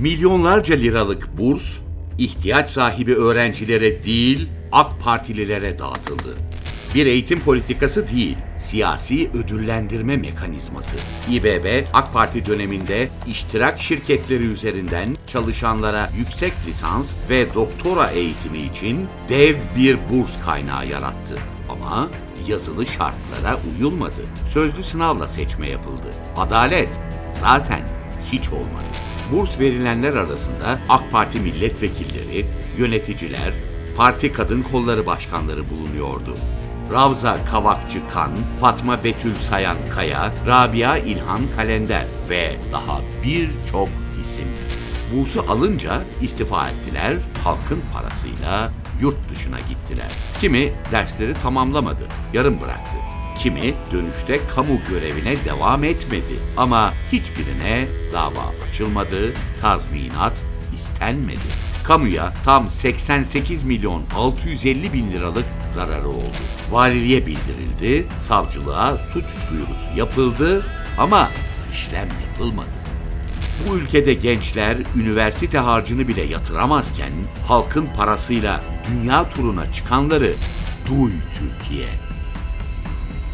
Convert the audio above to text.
Milyonlarca liralık burs ihtiyaç sahibi öğrencilere değil AK Partililere dağıtıldı. Bir eğitim politikası değil, siyasi ödüllendirme mekanizması. İBB, AK Parti döneminde iştirak şirketleri üzerinden çalışanlara yüksek lisans ve doktora eğitimi için dev bir burs kaynağı yarattı. Ama yazılı şartlara uyulmadı. Sözlü sınavla seçme yapıldı. Adalet zaten hiç olmadı. Burs verilenler arasında AK Parti milletvekilleri, yöneticiler, parti kadın kolları başkanları bulunuyordu. Ravza Kavakçı Kan, Fatma Betül Sayan Kaya, Rabia İlhan Kalender ve daha birçok isim. Bursu alınca istifa ettiler, halkın parasıyla yurt dışına gittiler. Kimi dersleri tamamlamadı, yarım bıraktı. Kimi dönüşte kamu görevine devam etmedi ama hiçbirine dava açılmadı, tazminat istenmedi. Kamuya tam 88 milyon 650 bin liralık zararı oldu. Valiliğe bildirildi, savcılığa suç duyurusu yapıldı ama işlem yapılmadı. Bu ülkede gençler üniversite harcını bile yatıramazken halkın parasıyla dünya turuna çıkanları duy Türkiye.